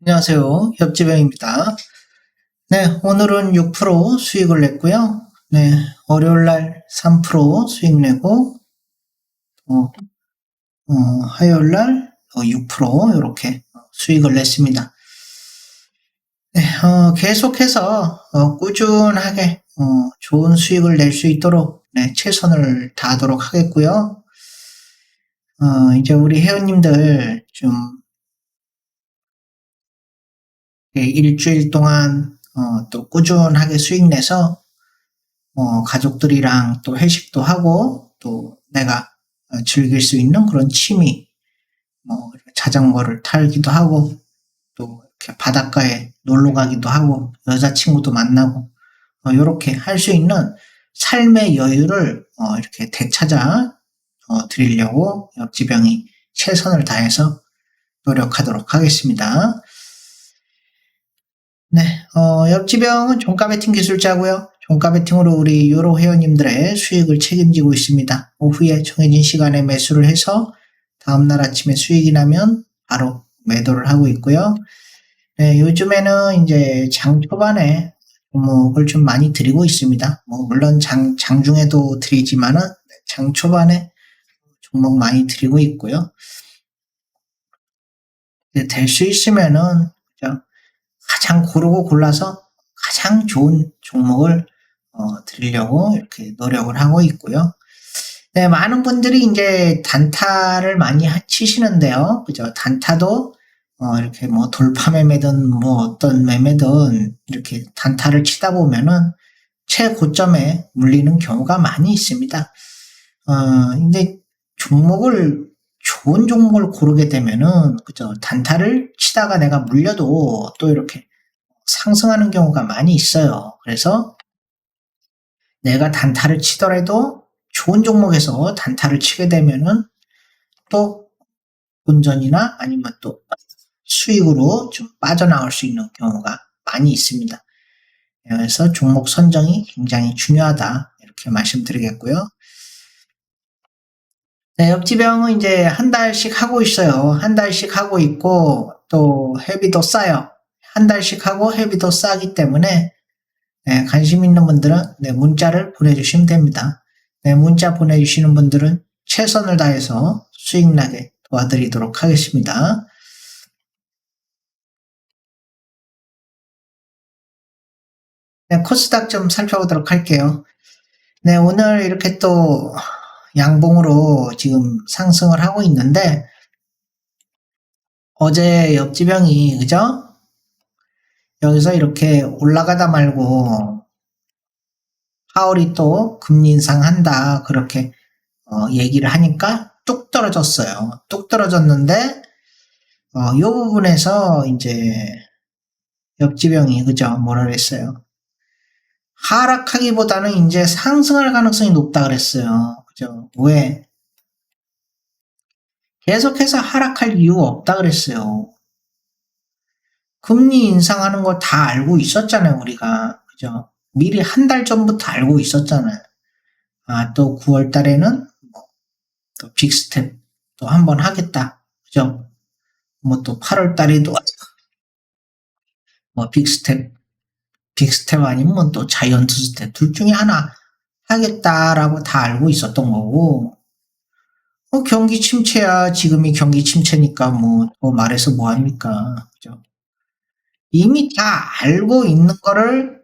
안녕하세요. 협지병입니다. 네, 오늘은 6% 수익을 냈고요. 네, 월요일 날 3% 수익 내고, 어, 어, 화요일 날 6% 이렇게 수익을 냈습니다. 네, 어, 계속해서 어, 꾸준하게 어, 좋은 수익을 낼 수 있도록 네, 최선을 다하도록 하겠고요. 어, 이제 우리 회원님들 좀 일주일 동안 어, 또 꾸준하게 수익 내서 어, 가족들이랑 또 회식도 하고 또 내가 어, 즐길 수 있는 그런 취미 뭐 자전거를 타기도 하고 또 이렇게 바닷가에 놀러 가기도 하고 여자친구도 만나고 어, 이렇게 할 수 있는 삶의 여유를 어, 이렇게 되찾아 어, 드리려고 역지병이 최선을 다해서 노력하도록 하겠습니다. 네, 어, 역지병은 종가 베팅 기술자고요. 종가 베팅으로 우리 유로 회원님들의 수익을 책임지고 있습니다. 오후에 정해진 시간에 매수를 해서 다음날 아침에 수익이 나면 바로 매도를 하고 있고요. 네, 요즘에는 이제 장 초반에 종목을 좀 많이 드리고 있습니다. 뭐 물론 장, 장 중에도 드리지만은 장 초반에 종목 많이 드리고 있고요. 될 수 있으면은 그죠? 가장 고르고 골라서 가장 좋은 종목을 어, 드리려고 이렇게 노력을 하고 있고요. 네, 많은 분들이 이제 단타를 많이 하- 치시는데요. 그죠? 단타도 어, 이렇게 뭐 돌파 매매든 뭐 어떤 매매든 이렇게 단타를 치다 보면은 최고점에 물리는 경우가 많이 있습니다. 어, 근데 종목을 좋은 종목을 고르게 되면은 그죠? 단타를 치다가 내가 물려도 또 이렇게 상승하는 경우가 많이 있어요. 그래서 내가 단타를 치더라도 좋은 종목에서 단타를 치게 되면은 또 본전이나 아니면 또 수익으로 좀 빠져나올 수 있는 경우가 많이 있습니다. 그래서 종목 선정이 굉장히 중요하다. 이렇게 말씀드리겠고요. 네, 역지병은 이제 한 달씩 하고 있어요. 한 달씩 하고 있고, 또 회비도 싸요. 한 달씩 하고 회비도 싸기 때문에, 네, 관심 있는 분들은 네, 문자를 보내주시면 됩니다. 네, 문자 보내주시는 분들은 최선을 다해서 수익 나게 도와드리도록 하겠습니다. 네, 코스닥 좀 살펴보도록 할게요. 네, 오늘 이렇게 또 양봉으로 지금 상승을 하고 있는데, 어제 옆지병이, 그죠? 여기서 이렇게 올라가다 말고, 파월이 또 금리 인상한다, 그렇게 어, 얘기를 하니까 뚝 떨어졌어요. 뚝 떨어졌는데, 어, 이 부분에서 이제 옆지병이, 그죠? 뭐라 그랬어요? 하락하기보다는 이제 상승할 가능성이 높다 그랬어요. 그죠? 왜? 계속해서 하락할 이유가 없다 그랬어요. 금리 인상하는 거다 알고 있었잖아요, 우리가. 그죠? 미리 한 달 전부터 알고 있었잖아요. 아, 또 9월 달에는 뭐, 또 빅스텝 또 한 번 하겠다. 그죠? 뭐 또 8월 달에도 뭐 빅스텝 빅스텝 아니면 또 자이언트 스텝 둘 중에 하나 하겠다라고 다 알고 있었던 거고 어, 경기 침체야. 지금이 경기 침체니까 뭐, 뭐 말해서 뭐 합니까? 그죠? 이미 다 알고 있는 거를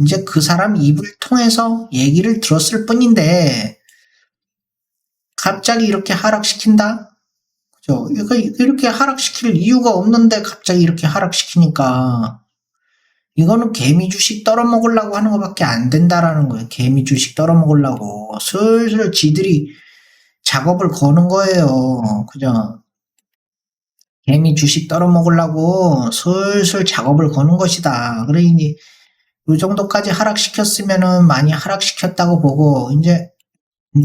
이제 그 사람 입을 통해서 얘기를 들었을 뿐인데 갑자기 이렇게 하락시킨다? 그죠? 이거 이렇게 하락시킬 이유가 없는데 갑자기 이렇게 하락시키니까 이거는 개미 주식 떨어 먹으려고 하는 것밖에 안 된다라는 거예요. 개미 주식 떨어 먹으려고. 슬슬 지들이 작업을 거는 거예요. 그죠? 개미 주식 떨어 먹으려고 슬슬 작업을 거는 것이다. 그러니 이 정도까지 하락시켰으면은 많이 하락시켰다고 보고 이제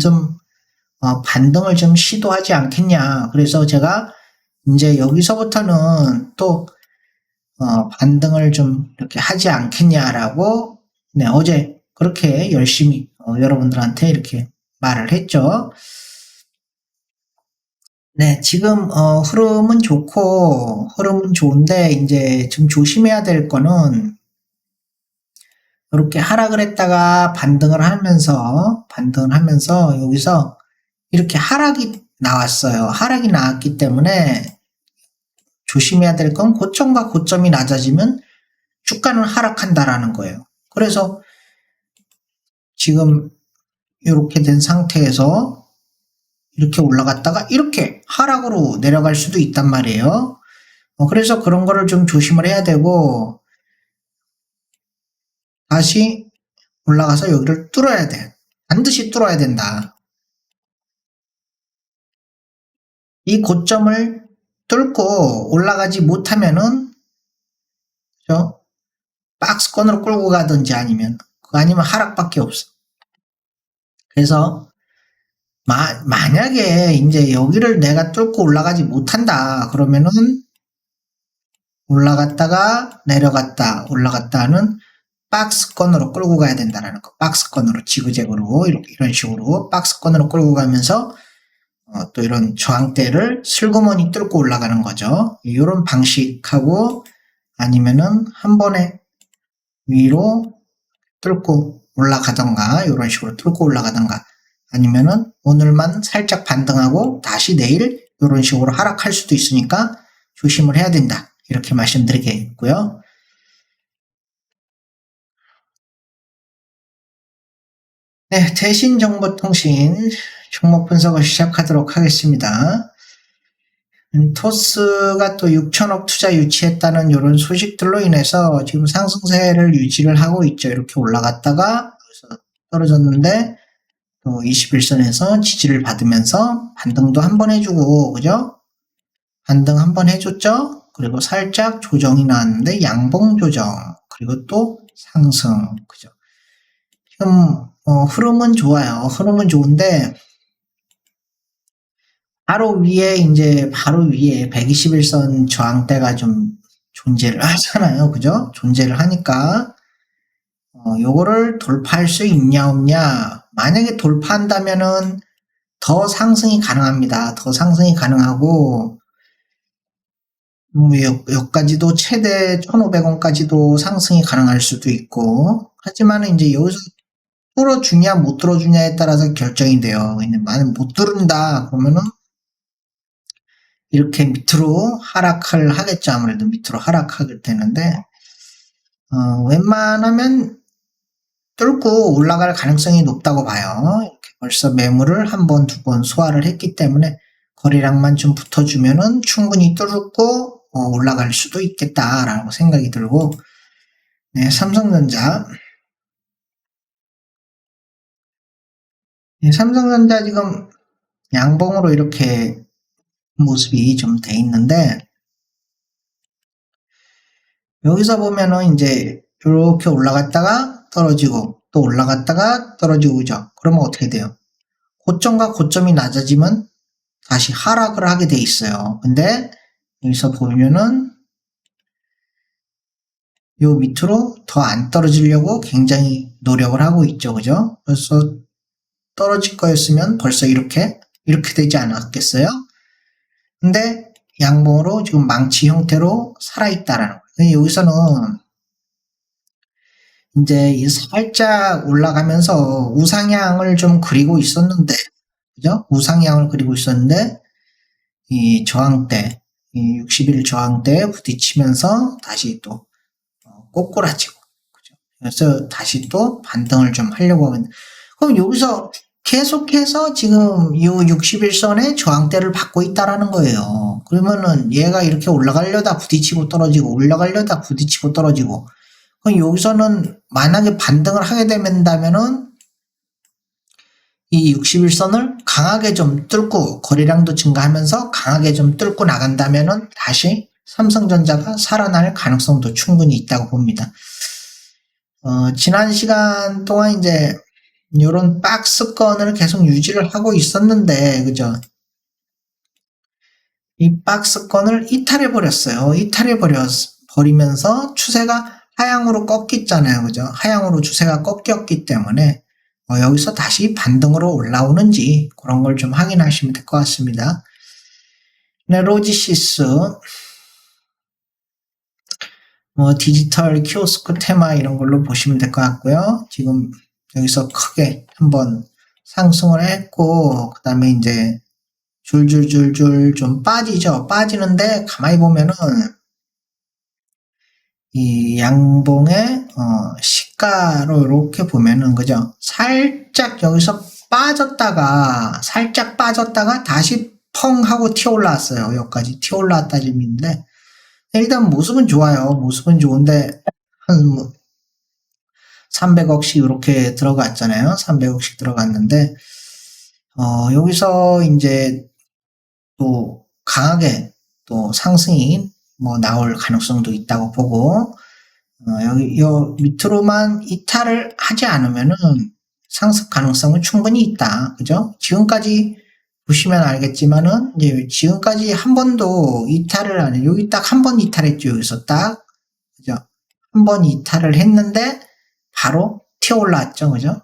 좀 어, 반등을 좀 시도하지 않겠냐. 그래서 제가 이제 여기서부터는 또 어, 반등을 좀 이렇게 하지 않겠냐라고 네, 어제 그렇게 열심히 어, 여러분들한테 이렇게 말을 했죠. 네, 지금 어, 흐름은 좋고 흐름은 좋은데 이제 좀 조심해야 될 거는 이렇게 하락을 했다가 반등을 하면서 반등을 하면서 여기서 이렇게 하락이 나왔어요. 하락이 나왔기 때문에 조심해야 될 건 고점과 고점이 낮아지면 주가는 하락한다라는 거예요. 그래서 지금 이렇게 된 상태에서 이렇게 올라갔다가 이렇게 하락으로 내려갈 수도 있단 말이에요. 어, 그래서 그런 거를 좀 조심을 해야 되고 다시 올라가서 여기를 뚫어야 돼. 반드시 뚫어야 된다. 이 고점을 뚫고 올라가지 못하면은 그죠? 박스권으로 끌고 가든지 아니면 아니면 하락밖에 없어. 그래서 마, 만약에 이제 여기를 내가 뚫고 올라가지 못한다 그러면은 올라갔다가 내려갔다 올라갔다 하는 박스권으로 끌고 가야 된다라는 거. 박스권으로 지그재그로 이런 식으로 박스권으로 끌고 가면서 어, 또 이런 저항대를 슬그머니 뚫고 올라가는 거죠. 이런 방식하고 아니면은 한 번에 위로 뚫고 올라가던가 이런 식으로 뚫고 올라가던가 아니면은 오늘만 살짝 반등하고 다시 내일 이런 식으로 하락할 수도 있으니까 조심을 해야 된다. 이렇게 말씀드리겠고요. 네, 대신 정보통신 종목 분석을 시작하도록 하겠습니다. 음, 토스가 또 6천억 투자 유치했다는 이런 소식들로 인해서 지금 상승세를 유지를 하고 있죠. 이렇게 올라갔다가 떨어졌는데 또 21선에서 지지를 받으면서 반등도 한 번 해주고 그죠? 반등 한 번 해줬죠? 그리고 살짝 조정이 나왔는데 양봉 조정 그리고 또 상승 그죠? 지금 어, 흐름은 좋아요. 흐름은 좋은데 바로 위에 이제 바로 위에 121선 저항대가 좀 존재를 하잖아요. 그죠? 존재를 하니까 어, 요거를 돌파할 수 있냐 없냐 만약에 돌파한다면은 더 상승이 가능합니다. 더 상승이 가능하고 뭐 여, 여기까지도 최대 1,500원까지도 상승이 가능할 수도 있고 하지만 이제 여기서 뚫어주냐 못 뚫어주냐에 따라서 결정이 돼요. 만약 못 뚫는다 그러면은 이렇게 밑으로 하락을 하겠죠. 아무래도 밑으로 하락하게 되는데 어, 웬만하면 뚫고 올라갈 가능성이 높다고 봐요. 이렇게 벌써 매물을 한 번, 두 번 소화를 했기 때문에 거래량만 좀 붙어주면은 충분히 뚫고 어, 올라갈 수도 있겠다라고 생각이 들고 네, 삼성전자 네, 삼성전자 지금 양봉으로 이렇게 모습이 좀 돼 있는데 여기서 보면은 이제 이렇게 올라갔다가 떨어지고 또 올라갔다가 떨어지고 그죠? 그러면 어떻게 돼요? 고점과 고점이 낮아지면 다시 하락을 하게 돼 있어요. 근데 여기서 보면은 요 밑으로 더 안 떨어지려고 굉장히 노력을 하고 있죠. 그죠? 그래서 떨어질 거였으면 벌써 이렇게 이렇게 되지 않았겠어요? 근데 양봉으로 지금 망치 형태로 살아있다라는 거예요. 여기서는 이제 살짝 올라가면서 우상향을 좀 그리고 있었는데, 그죠? 우상향을 그리고 있었는데, 이 저항대, 이 60일 저항 대에 부딪히면서 다시 또 어, 꼬꾸라지고, 그죠? 그래서 다시 또 반등을 좀 하려고 하면, 그럼 여기서 계속해서 지금 이 61선의 저항대를 받고 있다라는 거예요. 그러면은 얘가 이렇게 올라가려다 부딪히고 떨어지고 올라가려다 부딪히고 떨어지고 그럼 여기서는 만약에 반등을 하게 된다면은 이 61선을 강하게 좀 뚫고 거래량도 증가하면서 강하게 좀 뚫고 나간다면은 다시 삼성전자가 살아날 가능성도 충분히 있다고 봅니다. 어, 지난 시간 동안 이제 이런 박스권을 계속 유지를 하고 있었는데, 그죠? 이 박스권을 이탈해 버렸어요. 이탈해 버렸, 버리면서 추세가 하향으로 꺾였잖아요. 그죠? 하향으로 추세가 꺾였기 때문에 어, 여기서 다시 반등으로 올라오는지 그런 걸 좀 확인하시면 될 것 같습니다. 네, 로지시스, 뭐 디지털 키오스크 테마 이런 걸로 보시면 될 것 같고요. 지금 여기서 크게 한번 상승을 했고 그 다음에 이제 줄줄줄줄 좀 빠지죠. 빠지는데 가만히 보면은 이 양봉의 어, 시가로 이렇게 보면은 그죠? 살짝 여기서 빠졌다가 살짝 빠졌다가 다시 펑 하고 튀어 올라왔어요. 여기까지 튀어 올라왔다 점인데 일단 모습은 좋아요. 모습은 좋은데 한 300억씩 이렇게 들어갔잖아요. 300억씩 들어갔는데 어, 여기서 이제 또 강하게 또 상승이 뭐 나올 가능성도 있다고 보고 어, 여기 요 밑으로만 이탈을 하지 않으면은 상승 가능성은 충분히 있다. 그죠? 지금까지 보시면 알겠지만은 이제 지금까지 한 번도 이탈을 안 해. 여기 딱 한 번 이탈했죠. 여기서 딱 그죠? 한 번 이탈을 했는데 바로 튀어 올라왔죠. 그죠?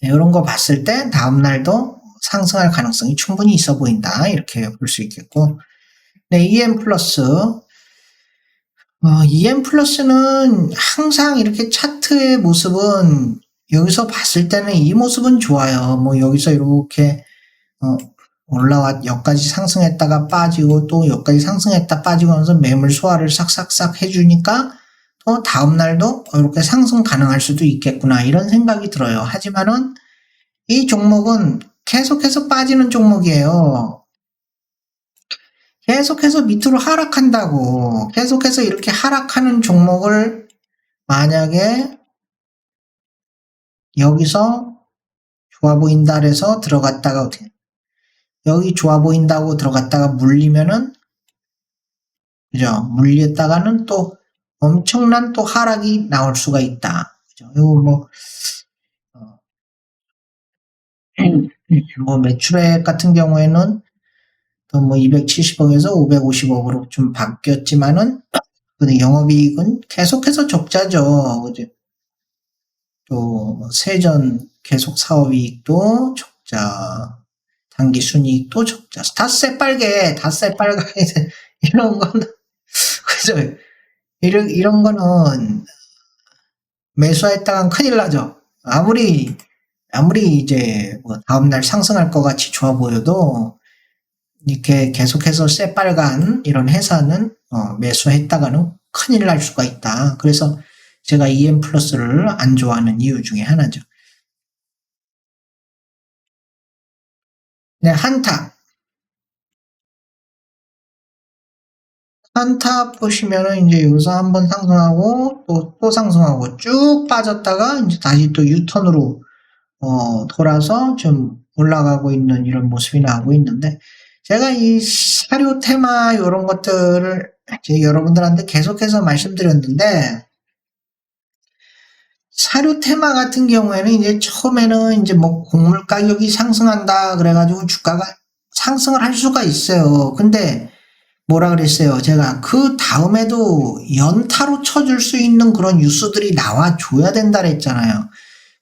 네, 이런 거 봤을 때 다음 날도 상승할 가능성이 충분히 있어 보인다. 이렇게 볼 수 있겠고. 네, EM 플러스. 어, EM 플러스는 항상 이렇게 차트의 모습은 여기서 봤을 때는 이 모습은 좋아요. 뭐 여기서 이렇게 어, 올라왔 여기까지 상승했다가 빠지고 또 여기까지 상승했다 빠지고 하면서 매물 소화를 싹싹싹 해주니까 또 다음 날도 이렇게 상승 가능할 수도 있겠구나 이런 생각이 들어요. 하지만은 이 종목은 계속해서 빠지는 종목이에요. 계속해서 밑으로 하락한다고 계속해서 이렇게 하락하는 종목을 만약에 여기서 좋아 보인다 그래서 들어갔다가 어떻게 여기 좋아 보인다고 들어갔다가 물리면은 그죠 물렸다가는 또 엄청난 또 하락이 나올 수가 있다. 그죠? 이거 뭐 어, 뭐 매출액 같은 경우에는 또뭐 270억에서 550억으로 좀 바뀌었지만은 근데 영업이익은 계속해서 적자죠. 그죠? 또 세전 계속 사업이익도 적자, 단기 순이익도 적자, 다 새빨개, 다 새빨개 이런 거는 그죠? 이런 이런 거는 매수했다간 큰일 나죠. 아무리 아무리 이제 뭐 다음날 상승할 것 같이 좋아 보여도 이렇게 계속해서 새빨간 이런 회사는 어, 매수했다가는 큰일 날 수가 있다. 그래서 제가 EM 플러스를 안 좋아하는 이유 중에 하나죠. 네, 한타. 한타 보시면은 이제 여기서 한번 상승하고 또, 또 상승하고 쭉 빠졌다가 이제 다시 또 유턴으로 어, 돌아서 좀 올라가고 있는 이런 모습이 나오고 있는데 제가 이 사료 테마 이런 것들을 여러분들한테 계속해서 말씀드렸는데 사료 테마 같은 경우에는 이제 처음에는 이제 뭐 곡물 가격이 상승한다 그래가지고 주가가 상승을 할 수가 있어요. 근데 뭐라 그랬어요? 제가 그 다음에도 연타로 쳐줄 수 있는 그런 뉴스들이 나와줘야 된다 그랬잖아요.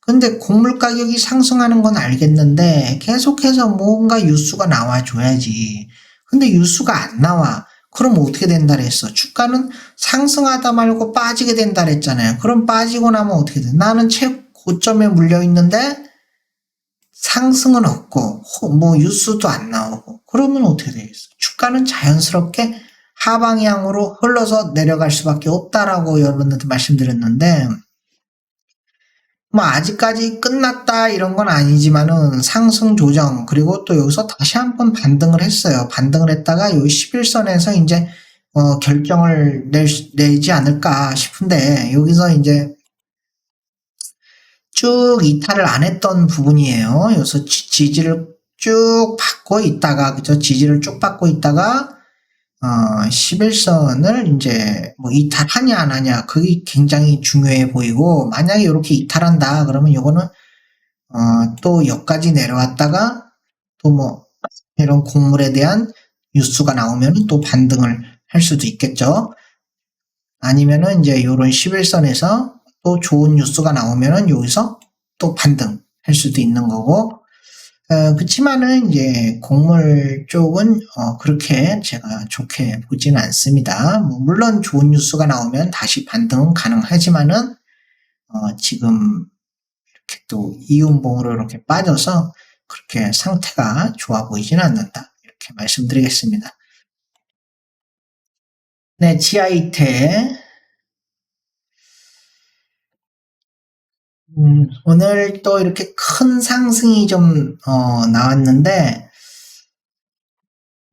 근데 곡물 가격이 상승하는 건 알겠는데 계속해서 뭔가 뉴스가 나와줘야지. 근데 뉴스가 안 나와. 그럼 어떻게 된다 그랬어? 주가는 상승하다 말고 빠지게 된다 그랬잖아요. 그럼 빠지고 나면 어떻게 돼? 나는 최고점에 물려 있는데 상승은 없고 뭐 뉴스도 안 나오고 그러면 어떻게 되겠어? 주가는 자연스럽게 하방향으로 흘러서 내려갈 수밖에 없다라고 여러분들한테 말씀드렸는데 뭐 아직까지 끝났다 이런 건 아니지만은 상승 조정 그리고 또 여기서 다시 한번 반등을 했어요. 반등을 했다가 요 11선에서 이제 어 결정을 낼, 내지 않을까 싶은데 여기서 이제 쭉 이탈을 안 했던 부분이에요. 여기서 지, 지를 쭉 받고 있다가 그죠? 지지를 쭉 받고 있다가 어, 11선을 이제 뭐 이탈하냐 안 하냐 그게 굉장히 중요해 보이고 만약에 이렇게 이탈한다 그러면 요거는 어, 또 여기까지 내려왔다가 또 뭐 이런 곡물에 대한 뉴스가 나오면 또 반등을 할 수도 있겠죠. 아니면은 이제 요런 11선에서 또 좋은 뉴스가 나오면은 여기서 또 반등할 수도 있는 거고 어, 그치만은 이제 곡물 쪽은 어, 그렇게 제가 좋게 보지는 않습니다. 뭐 물론 좋은 뉴스가 나오면 다시 반등은 가능하지만은 어, 지금 이렇게 또 이윤봉으로 이렇게 빠져서 그렇게 상태가 좋아 보이지는 않는다. 이렇게 말씀드리겠습니다. 네, 지하이테. 음, 오늘 또 이렇게 큰 상승이 좀, 어, 나왔는데,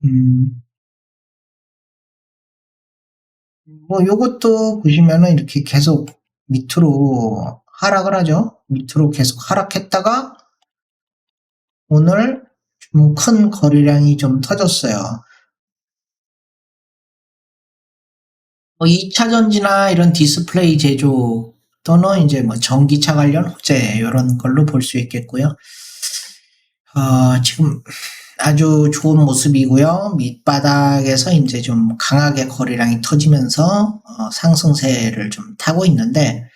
음, 뭐, 요것도 보시면은 이렇게 계속 밑으로 하락을 하죠. 밑으로 계속 하락했다가, 오늘 좀 큰 거래량이 좀 터졌어요. 뭐 2차 전지나 이런 디스플레이 제조 또는 이제 뭐 전기차 관련 호재 이런 걸로 볼 수 있겠고요. 어, 지금 아주 좋은 모습이고요. 밑바닥에서 이제 좀 강하게 거래량이 터지면서 어, 상승세를 좀 타고 있는데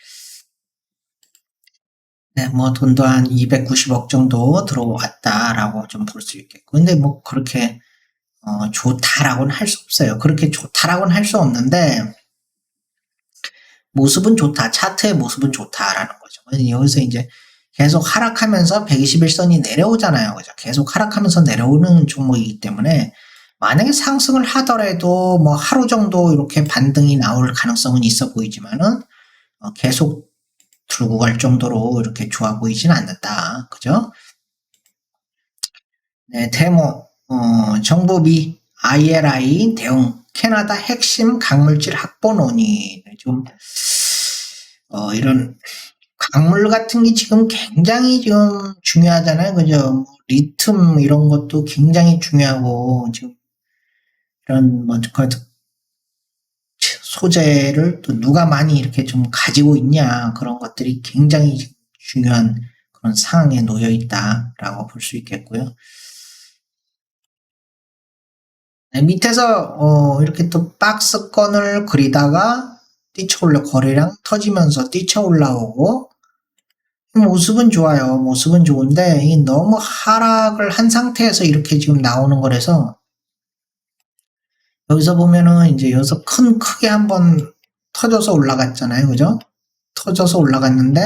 네, 뭐 돈도 한 290억 정도 들어왔다라고 좀 볼 수 있겠고 근데 뭐 그렇게 어, 좋다라고는 할 수 없어요. 그렇게 좋다라고는 할 수 없는데 모습은 좋다. 차트의 모습은 좋다라는 거죠. 여기서 이제 계속 하락하면서 121선이 내려오잖아요. 그죠? 계속 하락하면서 내려오는 종목이기 때문에 만약에 상승을 하더라도 뭐 하루 정도 이렇게 반등이 나올 가능성은 있어 보이지만은 어, 계속 들고 갈 정도로 이렇게 좋아 보이진 않는다. 그죠? 네, 데모, 어, 정보비, ILI 대응, 캐나다 핵심 강물질 확보 논의. 좀, 어, 이런 강물 같은 게 지금 굉장히 좀 중요하잖아요. 그죠? 뭐 리튬 이런 것도 굉장히 중요하고, 지금 이런 뭐, 그 소재를 또 누가 많이 이렇게 좀 가지고 있냐 그런 것들이 굉장히 중요한 그런 상황에 놓여 있다라고 볼 수 있겠고요. 네, 밑에서 어, 이렇게 또 박스권을 그리다가 뛰쳐올라 거래량 터지면서 뛰쳐올라오고 모습은 좋아요. 모습은 좋은데 너무 하락을 한 상태에서 이렇게 지금 나오는 거라서 여기서 보면은 이제 여기서 큰 크게 한번 터져서 올라갔잖아요. 그죠? 터져서 올라갔는데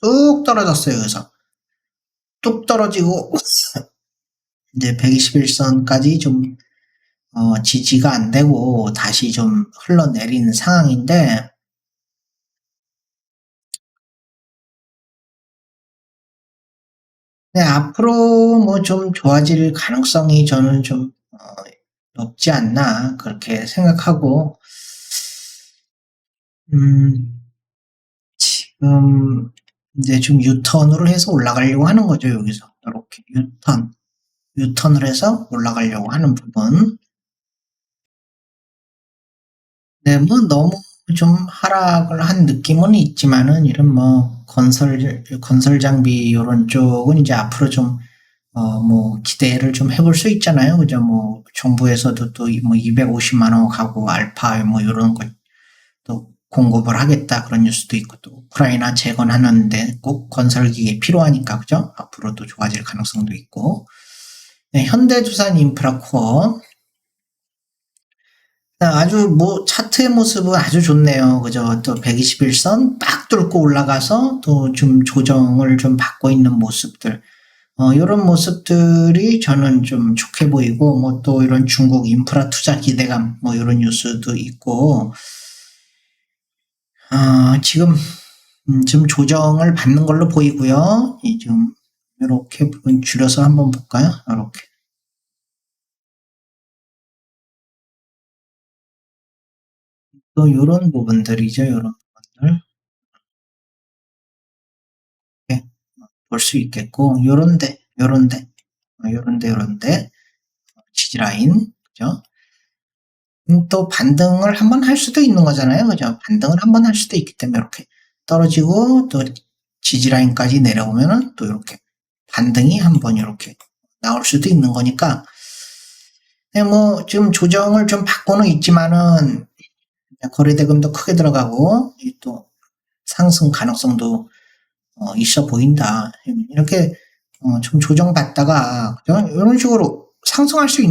뚝 떨어졌어요. 여기서 뚝 떨어지고 이제 121선까지 좀 어, 지지가 안 되고 다시 좀 흘러내리는 상황인데 네, 앞으로 뭐 좀 좋아질 가능성이 저는 좀 어, 높지 않나 그렇게 생각하고 음, 지금 이제 좀 유턴으로 해서 올라가려고 하는 거죠 여기서. 이렇게 유턴. 유턴을 해서 올라가려고 하는 부분 네, 뭐 너무 좀 하락을 한 느낌은 있지만은 이런 뭐 건설 건설 장비 이런 쪽은 이제 앞으로 좀 어, 뭐, 기대를 좀 해볼 수 있잖아요. 그죠? 뭐, 정부에서도 또 뭐 250만 원 가고 알파 뭐 이런 거 또 공급을 하겠다 그런 뉴스도 있고 또 우크라이나 재건하는데 꼭 건설기계 필요하니까 그죠? 앞으로도 좋아질 가능성도 있고. 네, 현대두산 인프라코어. 아주 뭐 차트의 모습은 아주 좋네요. 그죠? 또 121선 빡 뚫고 올라가서 또 좀 조정을 좀 받고 있는 모습들. 어, 이런 모습들이 저는 좀 좋게 보이고, 뭐 또 이런 중국 인프라 투자 기대감, 뭐 이런 뉴스도 있고, 어, 지금, 음, 좀 조정을 받는 걸로 보이고요. 이 좀, 이렇게 줄여서 한번 볼까요? 이렇게. 또 이런 부분들이죠, 이런 부분들. 볼 수 있겠고 요런데 요런데 어, 요런데 요런데 지지라인 그죠? 음, 또 반등을 한 번 할 수도 있는 거잖아요. 그죠? 반등을 한 번 할 수도 있기 때문에 이렇게 떨어지고 또 지지라인까지 내려오면은 또 이렇게 반등이 한 번 이렇게 나올 수도 있는 거니까 네, 뭐 지금 조정을 좀 받고는 있지만은 거래 대금도 크게 들어가고 또 상승 가능성도 어, 있어 보인다. 이렇게 어, 좀 조정받다가? 이런 식으로 상승할 수 있는